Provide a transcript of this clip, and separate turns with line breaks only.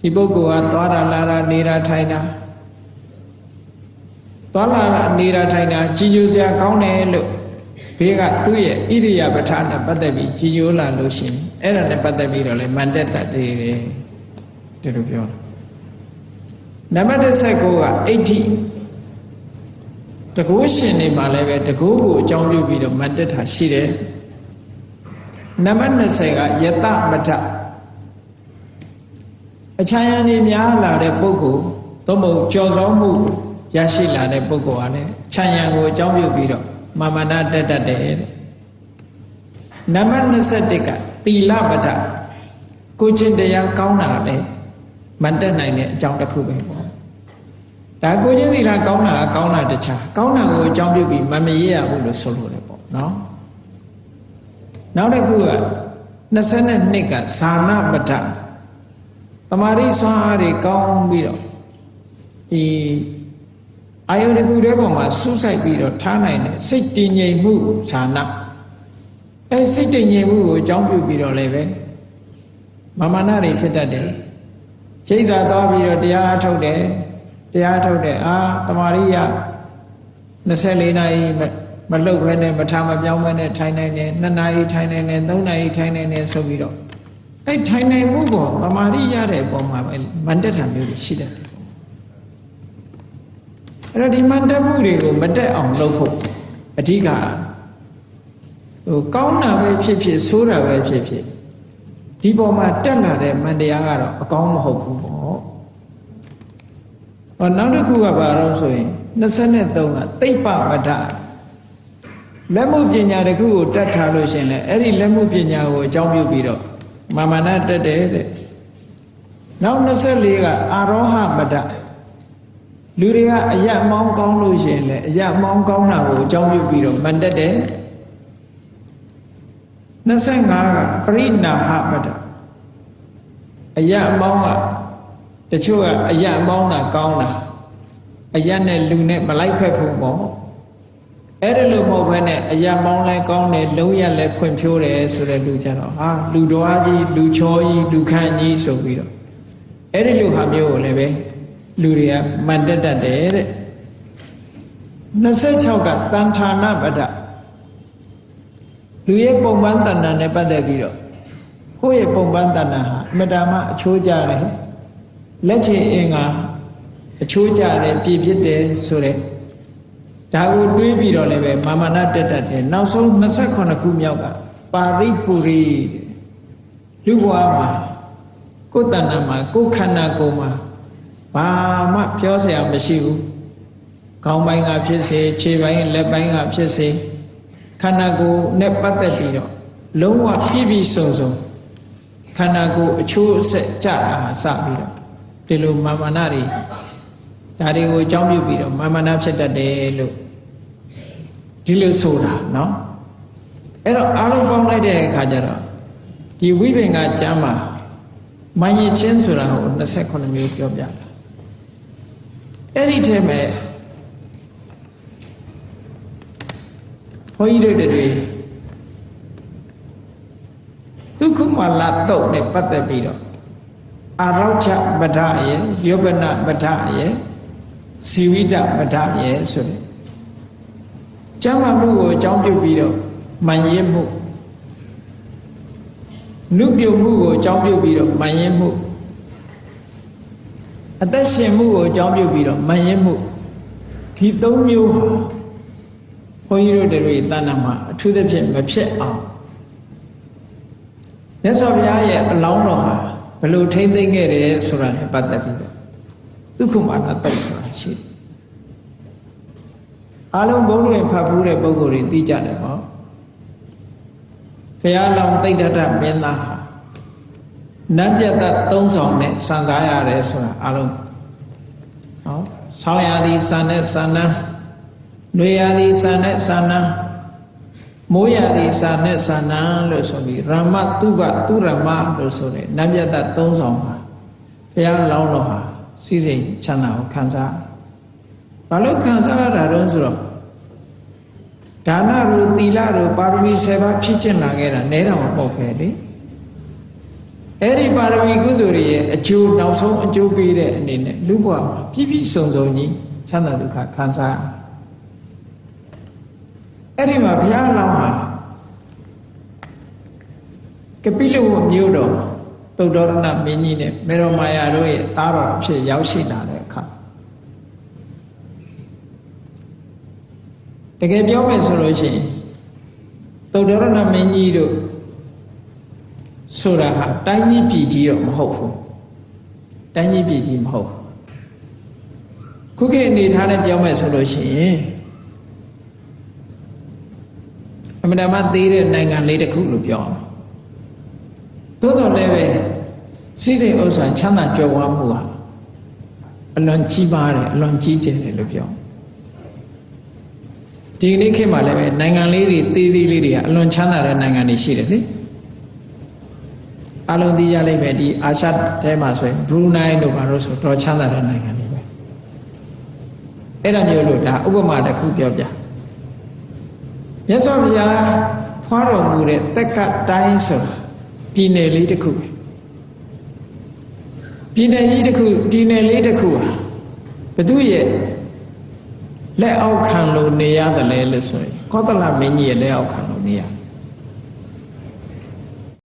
ဒီပုဂ္ဂိုလ်ကသွားတာလာတာနေတာထိုင်တာသွားလာတာနေတာထိုင်တာကြီးညိုစရာကောင်းတယ်လို့ဘေးကသူ့ရဲ့ဣရိယာပဋ္ဌာန်နဲ့ပတ်သက်ပြီးကြီးညိုလာလို့ရှိရင်အဲ့ဒါနဲ့ပတ်သက်ပြီးတော့လေမန္တတတ်သေးတယ်ဒီလိုပြောတာနံပါတ်16ကအဋ္ဌိတကုရှင်နေမှာလည်းပဲတကုကိုအကြောင်းပြုပြီးတော့မန္တတာရှိတယ်နံပါတ်20ကယတမထ အချာယံနေများလာတဲ့ပုဂ္ဂိုလ်သို့မဟုတ်ကြော်စောမှုရရှိလာတဲ့ပုဂ္ဂိုလ်ဟာလည်းခြံယံကိုအကြောင်းပြုပြီးတော့မာမနာတက်တတ်တယ်တဲ့နံပါတ်21ကသီလပဒကိုချင်းတရားကောင်းတာလေမန်တက်နိုင်တဲ့အကြောင်းတစ်ခုပဲပေါ့ဒါကိုချင်းသီလကောင်းတာကကောင်းတာတခြားကောင်းတာကိုအကြောင်းပြုပြီးမမရရဘူးလို့ဆိုလို့တယ်ပေါ့နော်နောက်တစ်ခုက22ကဇာနာပဒ တမာရိစွမ်းအားတွေကောင်းပြီးတော့ဒီအာယုန်တစ်ခုတည်းပေါ်မှာစူးစိုက်ပြီးတော့ထားနိုင်တဲ့စိတ်တည်ငြိမ်မှုဇာနာအဲစိတ်တည်ငြိမ်မှုကိုအကြောင်းပြုပြီးတော့လည်းပဲမာမနာတွေဖြစ်တတ်တယ်စိတ်သာသွားပြီးတော့တရားထုတ်တယ်တရားထုတ်တယ်အာတမာရိယ24နာရီမလှုပ်ခဲနဲ့မထားမပြောင်းမဲနဲ့ထိုင်နိုင်တယ်2နာရီထိုင်နိုင်တယ်3နာရီထိုင်နိုင်တယ်ဆိုပြီးတော့ အဲ့ထိုင်နိုင်မှုပေါ်တမာရိရတဲ့ပုံမှာပဲမန်တက်တာမျိုးတွေရှိတယ်အဲ့တော့ဒီမန်တက်မှုတွေကိုမတက်အောင်လုပ်ဖို့အဓိကဟိုကောင်းတာပဲဖြစ်ဖြစ်ဆိုးတာပဲဖြစ်ဖြစ်ဒီပေါ်မှာတက်လာတဲ့မန်တရားကတော့အကောင်းမဟုတ်ဘူးပေါ့ဟောနောက်တစ်ခုကဘာလို့ဆိုရင်23ကတိတ်ပမဒလက်မှုပညာတစ်ခုကိုတတ်ထားလို့ရှင်လေအဲ့ဒီလက်မှုပညာကိုအကြောင်းပြုပြီးတော့ မာမနာတက်တယ်တဲ့နောက်24ကအာရောဟမဒလူတွေကအယက်မောင်းကောင်းလို့ရှင်လေအယက်မောင်းကောင်းတာကိုအကြောင်းပြုပြီးတော့မန်တက်တယ်25ကပရိနာဟမဒအယက်မောင်းကတချို့ကအယက်မောင်းတာကောင်းတာအယက်နဲ့လူနဲ့မလိုက်ဖက်ဖို့ပေါ့ အဲ့ဒါလို့မဟုတ်ဘဲနဲ့အယက်မောင်းလဲကောင်းတယ်လုံးရက်လဲဖွင့်ဖြိုးတယ်ဆိုတဲ့လူကြတော့ဟာလူတော်ကြီးလူချောကြီးလူခန့်ကြီးဆိုပြီးတော့အဲ့ဒီလိုဟာမျိုးကိုလည်းပဲလူတွေကမန်တက်တတ်တယ်တဲ့26ကတန်ဌာနပဒလူရဲ့ပုံပန်းတဏ္ဍာနဲ့ပတ်သက်ပြီးတော့ကိုယ့်ရဲ့ပုံပန်းတဏ္ဍာဟာအမတမအချိုးကြတယ်လက်ချေအင်္ဂါအချိုးကြတယ်ပြည့်ဖြစ်တယ်ဆိုတဲ့ ဒါကိုတွေးပြီးတော့လည်းပဲမာမနာတက်တတ်တယ်နောက်ဆုံး28ခုမြောက်ကပါရိပူရိလူဘဝမှာကိုယ်တဏ္ဍာမှာကိုယ်ခန္ဓာကိုယ်မှာဘာမှပြောစရာမရှိဘူးခေါင်းပိုင်းကဖြစ်စေခြေပိုင်းလက်ပိုင်းကဖြစ်စေခန္ဓာကိုယ်နဲ့ပတ်သက်ပြီးတော့လုံးဝပြည့်ပြည့်စုံစုံခန္ဓာကိုယ်အချိုးအဆက်ကြတာစပြီးတော့ဒီလိုမာမနာတွေ ဒါတွေကိုအကြောင်းပြုပြီးတော့မာမနာဖြစ်တတ်တယ်လို့ဒီလိုဆိုတာเนาะအဲ့တော့အားလုံးပေါင်းလိုက်တဲ့အခါကျတော့ဒီဝိပင်ကကျမ်းမှာမယဉ်ချင်းဆိုတာကို28မျိုးပြောပြတာအဲ့ဒီထဲမှာဘုန်းကြီးတို့တွေဒုက္ခမလာတော့နဲ့ပတ်သက်ပြီးတော့အာရောချပဒယေယောဂနပဒယေ စီဝိတပဒယေဆိုတဲ့ကျမ်းမာမှုကိုအကြောင်းပြုပြီးတော့မှန်ရင်မှုနုပြုမှုကိုအကြောင်းပြုပြီးတော့မှန်ရင်မှုအသက်ရှင်မှုကိုအကြောင်းပြုပြီးတော့မှန်ရင်မှုဒီသုံးမျိုးဟာဘုန်းကြီးတို့တွေတဏ္ဍာမှာအထူးသဖြင့်မဖြစ်အောင်မြတ်စွာဘုရားရဲ့အလောင်းတော်ဟာဘယ်လိုထိမ့်သိမ့်ခဲ့တယ်ဆိုတာနဲ့ပတ်သက်ပြီးတော့ ဒုက္ခမာနတုတ်ဆိုတာရှိတယ်အားလုံးဘုန်းတော်ဖတ်ဘူးတဲ့ပုံကိုယ်တွေသိကြတယ်ပေါ့ဘုရားလောင်းတိတ်တတ်မင်းသားဟာနတ်ပြတ်သက်သုံးဆောင်နဲ့စံစားရတယ်ဆိုတာအားလုံးနော်ဆောင်းရသည်စံနဲ့စံနာနွေရသည်စံနဲ့စံနာမိုးရသည်စာနဲ့စာနာလို့ဆိုပြီးရမတုပသူရမလို့ဆိုတဲ့နတ်မြတ်သုံးဆောင်ပါဘုရားလောင်းတော်ဟာ စီစိမ်ချမ်းသာကိုခံစားဘာလို့ခံစားရတာတော့ဆိုတော့ဒါနတို့သီလတို့ပါရမီ7ပါးဖြစ်ကျင်လာခဲ့တာနဲတော်မဟုတ်ပဲလေအဲ့ဒီပါရမီကုသိုလ်တွေရဲ့အကျိုးနောက်ဆုံးအကျိုးပေးတဲ့အနေနဲ့လူ့ဘဝမှာပြည့်ပြည့်စုံစုံကြီးချမ်းသာဒုက္ခခံစားရအဲ့ဒီမှာဘုရားအလောင်းဟာကပိလဝမြို့တော် သုတ္တရဏမင်းကြီးနဲ့မေရောမာယာတို့ရဲ့သားတော်အဖြစ်ရောက်ရှိလာတဲ့အခါတကယ်ပြောမယ်ဆိုလို့ရှိရင်သုတ္တရဏမင်းကြီးတို့ဆိုတာဟာတိုင်းကြီးပြည်ကြီးတော့မဟုတ်ဘူးတိုင်းကြီးပြည်ကြီးမဟုတ်ဘူးခုခေတ်အနေထားနဲ့ပြောမယ်ဆိုလို့ရှိရင်အမှန်တမ်းသေးတဲ့နိုင်ငံလေးတစ်ခုလို့ပြောအောင်သို့တော်လည်းပဲ စိစိမ်ဥစ္စာချမ်းသာကြွယ်ဝမှုဟာအလွန်ကြီးပါတယ်အလွန်ကြီးကျယ်တယ်လို့ပြောဒီကနေ့ခေတ်မှာလည်းပဲနိုင်ငံလေးတွေသေးသေးလေးတွေကအလွန်ချမ်းသာတဲ့နိုင်ငံတွေရှိတယ်လေအလုံးသိကြလိမ့်မယ်ဒီအာရှထဲမှာဆိုရင်ဘရူနိုင်းတို့ဘာလို့ဆိုတော့ချမ်းသာတဲ့နိုင်ငံတွေပဲအဲ့ဒါမျိုးလို့ဒါဥပမာတစ်ခုပြောပြမြတ်စွာဘုရားဖွားတော်မူတဲ့တက်ကတိုင်းဆိုတာပြည်နယ်လေးတစ်ခုပဲ ပြည်နယ်ကြီးတစ်ခုပြည်နယ်လေးတစ်ခုဟာဘသူရဲ့လက်အောက်ခံလို့နေရတယ်လေလို့ဆိုရင်ကောသလမင်းကြီးရဲ့လက်အောက်ခံလို့နေရတယ်